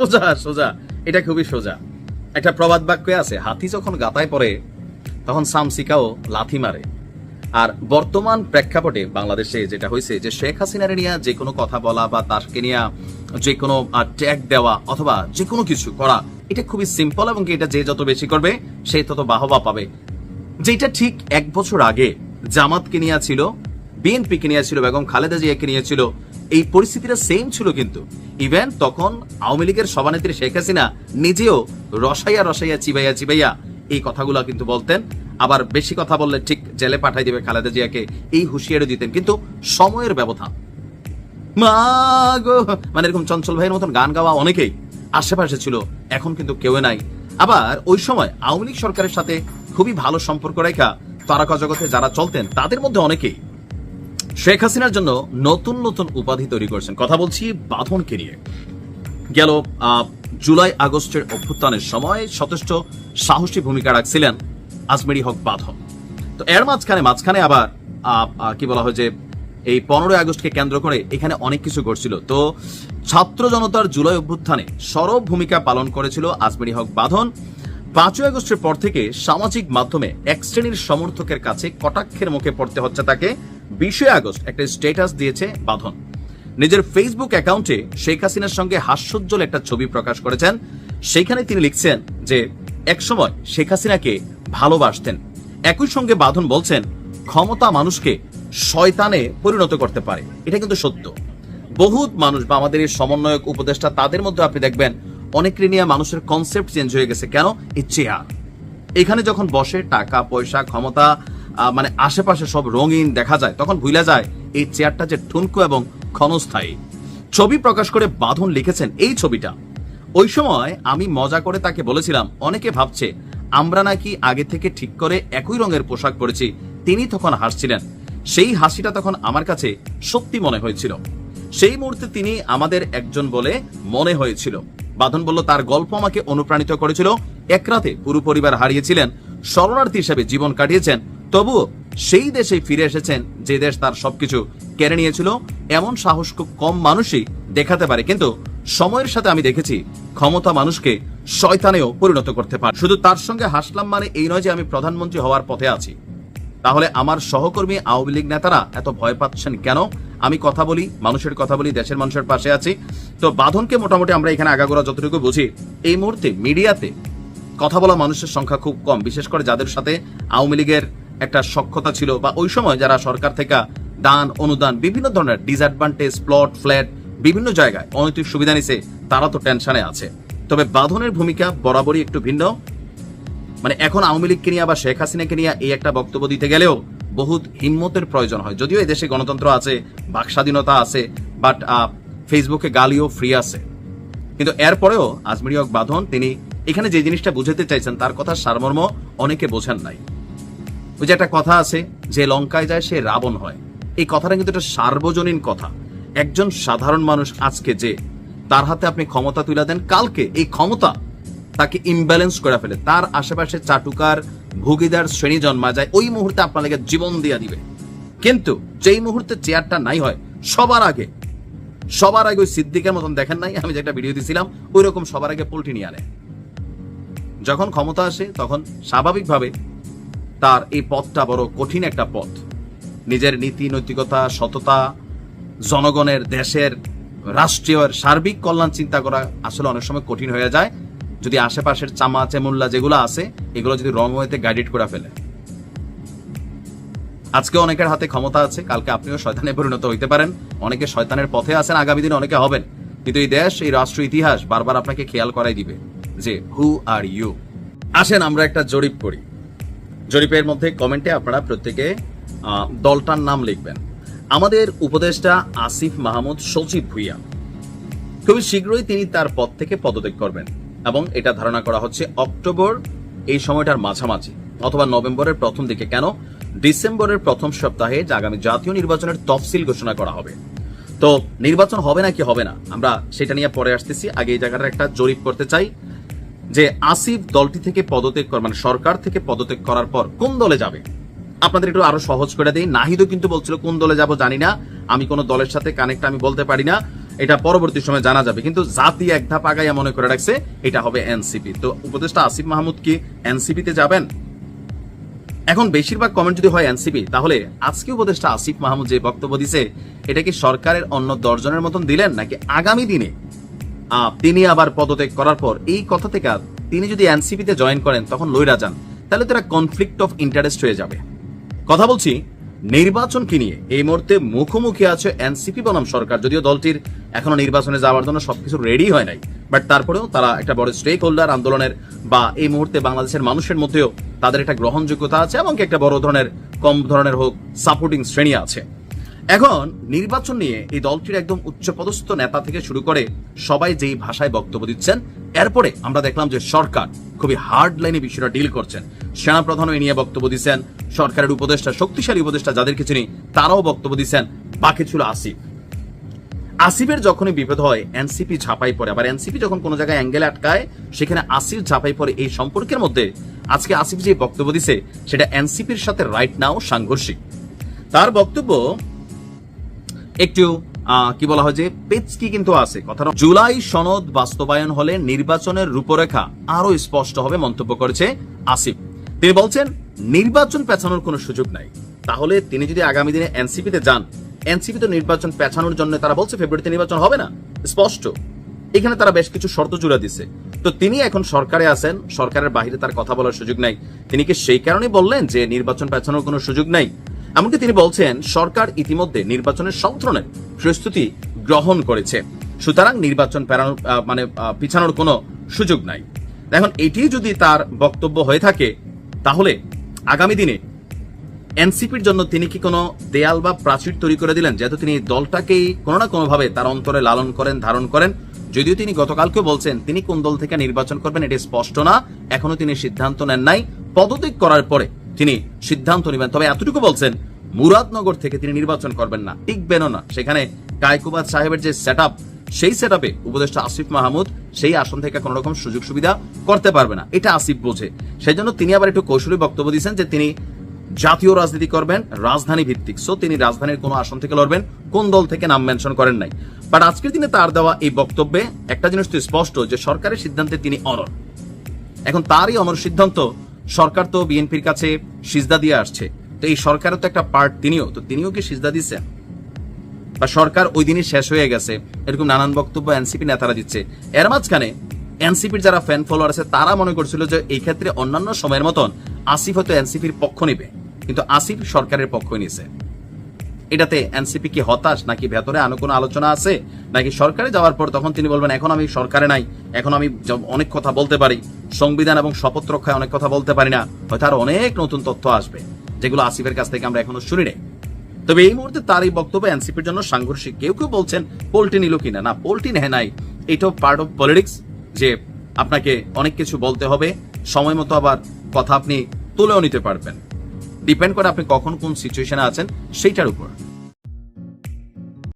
সোজা সোজা। এটা খুবই সোজা। একটা প্রবাদ বাক্যে আছে, হাতি যখন গাতায় পড়ে, তখন সামসিকাও লাথি মারে। আর বর্তমান প্রেক্ষাপটে বাংলাদেশে যেটা হয়েছে যে শেখ হাসিনারে নিয়ে যে কোনো কথা বলা বা তাকে নিয়ে যে কোনো ট্যাগ দেওয়া অথবা যে কোনো কিছু করা, এটা খুবই সিম্পল এবং এটা যে যত বেশি করবে, সে তত বাহবা পাবে। যেটা ঠিক এক বছর আগে জামাতকে নিয়ে ছিল, বিএনপিকে নিয়ে ছিল, বেগম খালেদা জিয়াকে নিয়ে ছিল এই পরিস্থিতিটা সেম ছিল কিন্তু। ইভেন তখন আওয়ামী লীগের সভানেত্রী শেখ হাসিনা নিজেও রসাইয়া রসাইয়া, চিবাইয়া চিবাইয়া এই কথাগুলো কিন্তু বলতেন। আবার বেশি কথা বললে ঠিক জেলে পাঠাই দিবে খালেদা জিয়াকে এই হুঁশিয়ারি দিতেন। কিন্তু সময়ের ব্যবধান। মানে এরকম চঞ্চল ভাইয়ের মতন গান গাওয়া অনেকেই আশেপাশে ছিল, এখন কিন্তু কেউ নাই। আবার ওই সময় আওয়ামী লীগ সরকারের সাথে খুবই ভালো সম্পর্ক রেখা তারকা জগতে যারা চলতেন, তাদের মধ্যে অনেকেই শেখ হাসিনার জন্য নতুন নতুন উপাধি তৈরি করছেন। কথা বলছি বাঁধনকে নিয়ে। গেল জুলাই আগস্টের অভ্যুত্থানের সময় যথেষ্ট সাহসী ভূমিকা রাখছিলেন আজমেরি হক বাঁধন। তো এর মাঝখানে মাঝখানে আবার কি বলা হয় যে, এই পনেরোই আগস্টকে কেন্দ্র করে এখানে অনেক কিছু ঘটছিল। তো ছাত্র জনতার জুলাই অভ্যুত্থানে সরব ভূমিকা পালন করেছিল আজমেরি হক বাঁধন। পাঁচই আগস্টের পর থেকে সামাজিক মাধ্যমে এক শ্রেণির সমর্থকের কাছে কটাক্ষের মুখে পড়তে হচ্ছে তাকে। বিশে আগস্ট একটা স্ট্যাটাস দিয়েছে বাঁধন। নিজের ফেসবুক অ্যাকাউন্টে শেখ হাসিনার সঙ্গে হাস্যোজ্জ্বল একটা ছবি প্রকাশ করেছেন। সেখানে তিনি লিখছেন যে, একসময় শেখ হাসিনাকে ভালোবাসতেন। একই সঙ্গে বাঁধন বলছেন, ক্ষমতা মানুষকে শয়তানে পরিণত করতে পারে। এটা কিন্তু সত্য। বহুত মানুষ বা আমাদের এই সমন্বয়ক উপদেষ্টা, তাদের মধ্যে আপনি দেখবেন অনেক নিয়ে মানুষের কনসেপ্ট চেঞ্জ হয়ে গেছে। কেন? এই চেয়ার এখানে যখন বসে টাকা, পয়সা, ক্ষমতা মানে আশেপাশে সব রঙিন দেখা যায়, তখন ভুলে যায় এই চেয়ারটা যে ঠুনকো এবং ক্ষণস্থায়ী। ছবি প্রকাশ করে বাঁধন লিখেছেন এই ছবিটা। ওই সময় আমি মজা করে তাকে বলেছিলাম, অনেকে ভাবছে আমরা নাকি আগে থেকে ঠিক করে একই রঙের পোশাক পরেছি। তিনি তখন হাসছিলেন। সেই হাসিটা তখন আমার কাছে সত্যি মনে হয়েছিল। সেই মুহূর্তে তিনি আমাদের একজন বলে মনে হয়েছিল। বাঁধন বলল, তার গল্প আমাকে অনুপ্রাণিত করেছিল। এক রাতে পুরো পরিবার হারিয়েছিলেন। শরণার্থী হিসেবে জীবন কাটিয়েছেন। তবুও সেই দেশে ফিরে এসেছেন যে দেশ তার সবকিছু কেড়ে নিয়েছিল, এমন সাহস খুব কম মানুষই দেখাতে পারে, কিন্তু সময়ের সাথে আমি দেখেছি ক্ষমতা মানুষকে শয়তানেও পরিণত করতে পারে। শুধু তার সঙ্গে হাসলাম মানে এই নয় যে আমি প্রধানমন্ত্রী হওয়ার পথে আছি। তাহলে আমার সহকর্মী আওয়ামী লীগ নেতারা এত ভয় পাচ্ছেন কেন? আমি কথা বলি, মানুষের কথা বলি, দেশের মানুষের পাশে আছি। তো বাঁধনকে মোটামুটি আমরা এখানে আগাগোড়া যতটুকু বুঝি, এই মুহূর্তে মিডিয়াতে কথা বলা মানুষের সংখ্যা খুব কম, বিশেষ করে যাদের সাথে আওয়ামী লীগের একটা সক্ষতা ছিল বা ওই সময় যারা সরকার থেকে দান, অনুদান, বিভিন্ন ধরনের ডিসঅ্যাডভান্টেজ প্লট ফ্ল্যাট বিভিন্ন জায়গায় অনৈতিক সুবিধা নিছে, তারা তো টেনশনে আছে। তবে বাঁধনের ভূমিকা বরাবরই একটু ভিন্ন। মানে এখন আওয়ামী লীগকে নিয়ে বা শেখ হাসিনাকে নিয়ে এই একটা বক্তব্য দিতে গেলেও বহুত হিম্মতের প্রয়োজন হয়। যদিও দেশে গণতন্ত্র আছে, বাক স্বাধীনতা আছে বাট ফেসবুকে গালিও ফ্রি আছে। কিন্তু এরপরেও আজমিরি হক বাঁধন, তিনি এখানে যে জিনিসটা বুঝাতে চাইছেন, তার কথা সারমর্ম অনেকে বোঝেন নাই। ওই যে একটা কথা আছে, যে লঙ্কায় যায় সে রাবণ হয়। এই কথাটা কিন্তু একটা সার্বজনীন কথা। একজন সাধারণ মানুষ আজকে যে তার হাতে আপনি ক্ষমতা তুলে দেন, কালকে এই ক্ষমতা তাকে ইমব্যালেন্স করে ফেলে। তার আশেপাশে চাটুকার, ভুগিদার শ্রেণি জন্মা যায়, ওই মুহূর্তে আপনার লেগে জীবন দিয়া দিবে। কিন্তু যেই মুহূর্তে চেয়ারটা নাই হয়, সবার আগে সবার আগে ওই সিদ্দিকের মতন দেখেন নাই, আমি যে একটা ভিডিও দিছিলাম, ওই রকম সবার আগে পোল্টি নিয়ে আনে। যখন ক্ষমতা আসে, তখন স্বাভাবিকভাবে তার এই পথটা বড় কঠিন একটা পথ। নিজের নীতি, নৈতিকতা, সততা, জনগণের, দেশের, রাষ্ট্রীয় সার্বিক কল্যাণ চিন্তা করা আসলে অনেক সময় কঠিন হয়ে যায়। যদি আশেপাশের চামা চেমুল্লা যেগুলো আছে, এগুলো যদি রং হইতে গাইডেড করে ফেলে। আজকে অনেকের হাতে ক্ষমতা আছে, কালকে আপনিও শয়তানে পরিণত হইতে পারেন। অনেকে শয়তানের পথে আছেন, আগামী দিনে অনেকে হবেন। কিন্তু এই দেশ, এই রাষ্ট্র, ইতিহাস বারবার আপনাকে খেয়াল করাই দিবে যে হু আর ইউ আসেন, আমরা একটা জরিপ করি। জরিপের মধ্যে কমেন্টে আপনারা প্রত্যেকে দলটার নাম লিখবেন। আমাদের উপদেষ্টা আসিফ মাহমুদ সচিব ভুইয়া। খুবই শীঘ্রই তিনি তার পদ থেকে পদত্যাগ করবেন এবং এটা ধারণা করা হচ্ছে অক্টোবর এই সময়টার মাঝামাঝি অথবা নভেম্বরের প্রথম দিকে কেন? ডিসেম্বরের প্রথম সপ্তাহে যে আগামী জাতীয় নির্বাচনের তফসিল ঘোষণা করা হবে। তো নির্বাচন হবে নাকি হবে না? আমরা সেটা নিয়ে পরে আসতেছি। আগে এই জায়গাটা একটা জরিপ করতে চাই। যে আসিফ দলটি থেকে পদত্যাগ কর মানে সরকার থেকে পদত্যাগ করার পর কোন দলে যাবে? আপনাদের একটু আরও সহজ করে দেই। নাহিদও কিন্তু বলছিল, কোন দলে যাব জানি না। আমি কোন দলের সাথে কানেক্ট আমি বলতে পারি না। এটা পরবর্তী সময় জানা যাবে। কিন্তু জাতি এক ধাপ আগাইয়া মনে করে রাখছে, এটা হবে এনসিপি তো উপদেষ্টা আসিফ মাহমুদ কি এনসিপিতে যাবেন? এখন বেশিরভাগ কমেন্ট যদি হয় এনসিপি তাহলে আজকে উপদেষ্টা আসিফ মাহমুদ যে বক্তব্য দিছে, এটা কি সরকারের অন্য দর্জনের মতন দিলেন নাকি আগামী দিনে? তিনি আবার পদত্যাগ করার পর এই কথা থেকে তিনি যদি এনসিপিতে জয়েন করেন, তখন লইরা যান। তাহলে তো কনফ্লিক্ট অফ ইন্টারেস্ট হয়ে যাবে। কথা বলছি, নির্বাচন কি নিয়ে? এই মুহূর্তে মুখোমুখি আছে এনসিপি বনাম সরকার, যদিও দলটির এখনও নির্বাচনে যাওয়ার জন্য সবকিছু রেডি হয় নাই। বাট তারপরেও তারা একটা বড় স্টেক হোল্ডার আন্দোলনের বা এই মুহূর্তে বাংলাদেশের মানুষের মধ্যেও তাদের একটা গ্রহণযোগ্যতা আছে এবং একটা বড় ধরনের, কম ধরনের হোক সাপোর্টিং শ্রেণি আছে। এখন নির্বাচন নিয়ে এই দলটির একদম উচ্চপদস্থ নেতা থেকে শুরু করে সবাই যেই ভাষায় বক্তব্য দিচ্ছেন, এরপরে আমরা দেখলাম যে সরকার খুবই হার্ড লাইনে বিষয়টা ডিল করছেন। সেনা প্রধানও এ নিয়ে বক্তব্য দিচ্ছেন, সরকারের উপদেষ্টা, শক্তিশালী উপদেষ্টা যাদেরকে চিনি তারাও বক্তব্য দিচ্ছেন, বাকি ছিল আসিফ। আসিফের যখনই বিপদ হয়, এনসিপি ঝাঁপাই পড়ে। আবার এনসিপি যখন কোনো জায়গায় অ্যাঙ্গেল আটকায়, সেখানে আসিফ ঝাঁপাই পড়ে এই সম্পর্কের মধ্যে। আজকে আসিফ যে বক্তব্য দিছে, সেটা এনসিপির সাথে রাইট নাও সাংঘর্ষিক। তার বক্তব্য একটু কি বলা হয় যে, পেচকি কিন্তু আছে। কথা জুলাই সনদ বাস্তবায়ন হলে নির্বাচনের রূপরেখা আরও স্পষ্ট হবে মন্তব্য করেছে আসিফ। তিনি বলছেন, নির্বাচন পেছানোর কোনো সুযোগ নাই। তাহলে তিনি যদি আগামী দিনে এনসিপিতে যান এনসিপি তো নির্বাচন পেছানোর জন্য তারা বলছে ফেব্রুয়ারিতে নির্বাচন হবে না? স্পষ্ট। এখানে তারা বেশ কিছু শর্ত জুড়ে দিছে। তো তিনি এখন সরকারে আছেন, সরকারের বাইরে তার কথা বলার সুযোগ নাই। তিনি কি সেই কারণেই বললেন যে নির্বাচন পেছানোর কোনো সুযোগ নাই? এমনকি তিনি বলছেন, সরকার ইতিমধ্যে নির্বাচনের সব ধরনের প্রস্তুতি গ্রহণ করেছে। সুতরাং নির্বাচন পেরানোর মানে পিছানোর কোনো সুযোগ নাই। এখন এটি যদি তার বক্তব্য হয়ে থাকে, তাহলে আগামী দিনে এনসিপির জন্য তিনি কি কোনো দেয়াল বা প্রাচীর তৈরি করে দিলেন? যেহেতু তিনি দলটাকেই কোনো না কোনোভাবে তার অন্তরে লালন করেন, ধারণ করেন। যদিও তিনি গতকালকে বলছেন, তিনি কোন দল থেকে নির্বাচন করবেন এটি স্পষ্ট না। এখনও তিনি সিদ্ধান্ত নেন নাই। পদত্যাগ করার পরে তিনি সিদ্ধান্ত নেবেন। তবে এতটুকু বলছেন, মুরাদনগর থেকে তিনি নির্বাচন করবেন না। টিকবেনও না সেখানে কায়কুবাদ সাহেবের যে সেট সেই সেট উপদেষ্টা আসিফ মাহমুদ সেই আসন থেকে কোনো রকম সুযোগ সুবিধা করতে পারবে না। এটা আসিফ বোঝে। সেই জন্য তিনি আবার একটু কৌশলী বক্তব্য দিয়েছেন যে তিনি জাতীয় রাজনীতি করবেন, রাজধানী ভিত্তিক। সো তিনি রাজধানীর কোনো আসন থেকে লড়বেন, কোন দল থেকে নাম মেনশন করেন নাই। বাট আজকের দিনে তার দেওয়া এই বক্তব্যে একটা জিনিস তো স্পষ্ট যে সরকারের সিদ্ধান্তে তিনি অনর। এখন তারই অমর সিদ্ধান্ত সরকার তো বিএনপির কাছে সিজদা দিয়ে আসছে। তো এই সরকারের তো একটা পার্ট তিনিও। তো তিনিও কি সিজদা দিচ্ছেন? বা সরকার ওই দিনই শেষ হয়ে গেছে। এরকম নানান বক্তব্য এনসিপি নেতারা দিচ্ছে। এর মাঝখানে এনসিপির যারা ফ্যান ফলোয়ার আছে, তারা মনে করছিল যে এই ক্ষেত্রে অন্যান্য সময়ের মতন আসিফ হয়তো এনসিপির পক্ষ নিবে। কিন্তু আসিফ সরকারের পক্ষ নিছে এটাতে এনসিপি কি হতাশ নাকি ভেতরে আনো কোনো আলোচনা আছে? নাকি সরকারে যাওয়ার পর তখন তিনি বলবেন, এখন আমি সরকারে নাই। এখন আমি অনেক কথা বলতে পারি। সংবিধান এবং শপথ রক্ষায় অনেক কথা বলতে পারি না, হয়তো আর অনেক নতুন তথ্য আসবে, যেগুলো আসিফের কাছ থেকে আমরা এখনও শুনি নাই তবে এই মুহূর্তে তার এই বক্তব্য এনসিপির জন্য সাংঘর্ষিক। কেউ কেউ বলছেন পোল্টি নিল কিনা? না পোল্টি নেহে নাই। এটাও পার্ট অফ পলিটিক্স যে আপনাকে অনেক কিছু বলতে হবে, সময় মতো আবার কথা আপনি তুলেও নিতে পারবেন। ডিপেন্ড করে আপনি কখন কোন সিচুয়েশনে আছেন, সেইটার উপর।